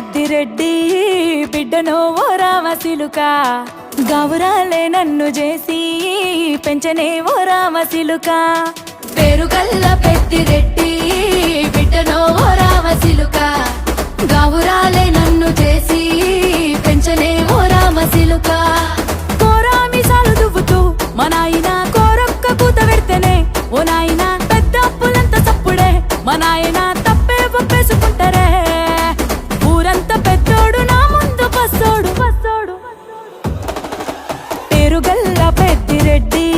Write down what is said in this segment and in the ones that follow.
రెడ్డి బిడ్డనో ఓ రామశిలుక. గౌరాలే నన్ను చేసి పెంచనే ఓ రామశిలుక. పేరుగల్ల పెద్దిరెడ్డి బిడ్డనో ఓ రామశిలుక. గౌరాలే నన్ను చేసి పెంచనే ఓ రామశిలుక. కోరామిసాలు దువ్వుతూ మా నాయన కోరొక్క కూత పెడితేనే ఓ నాయన పెద్ద అప్పులంత సప్పుడే మా నాయన పేరు పేరుగల్ల పెద్దిరెడ్డి.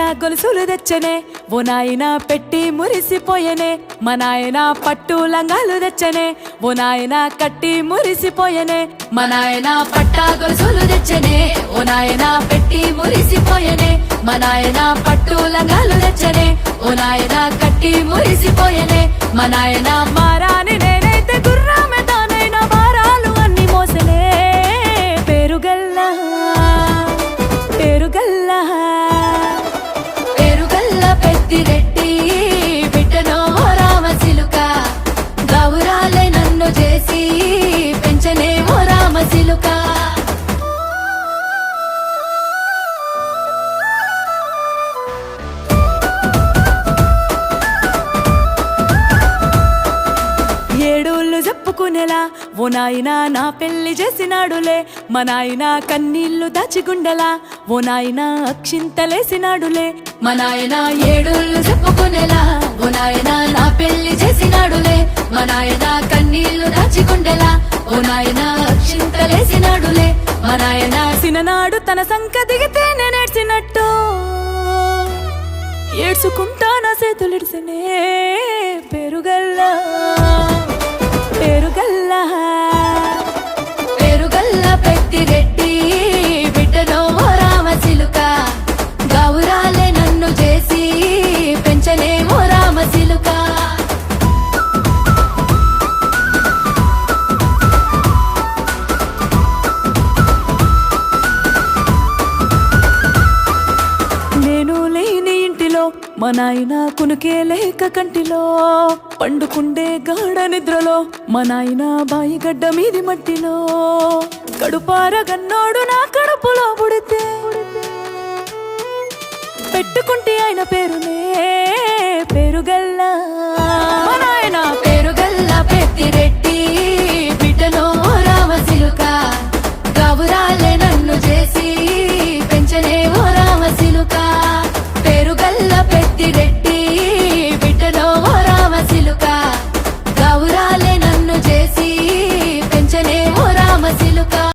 పట్టా గొలుసులు తెచ్చనే ఓ నాయన పెట్టి మురిసిపోయనే మా నాయన పట్టు లంగాలు తెచ్చనే ఓ నాయన కట్టి మురిసిపోయనే మా నాయన పట్టా గొలుసులు తెచ్చనే ఓ నాయన పెట్టి మురిసిపోయనే మా నాయన పట్టు లంగాలు తెచ్చనే ఓ నాయన కట్టి మురిసిపోయనే మా నాయన మారాని నేనైతే గుర్రామె తానైనా భారాలు అన్ని మోసలే పేరుగల్లా పేరుగల్లా. పెద్దిరెడ్డి బిడ్డనో రామశిలుక గౌరాలే నన్ను చేసి పెంచనే ఓ రామశిలుక చెప్పుకునేలా ఓ నాయన నా పెళ్ళి చేసినాడులే. మా నాయన కన్నీళ్ళు దాచిగుండెలా ఓ నాయన అక్షింతలేసినాడులే. మా నాయన ఏడుళ్ళు చెప్పుకునేలా ఓ నాయన నా పెళ్ళి చేసినాడులే. మా నాయన కన్నీళ్ళు దాచిగుండెలా ఓ నాయన అక్షింతలేసినాడులే. మా నాయన సిననాడు తన సంక దిగితే నేనేడ్చినట్టు. ఏడ్చుకుంటా నా చేతులిడిసినే పెరుగల్లా. నాయన కునుకే లేక కంటిలో పండుకుండే గాఢ నిద్రలో మా నాయన బాయి గడ్డ మీది మట్టిలో. కడుపార గన్నోడు నా కడుపులో పుడితే పెట్టుకుంటే ఆయన పేరునే పేరుగల్ల direct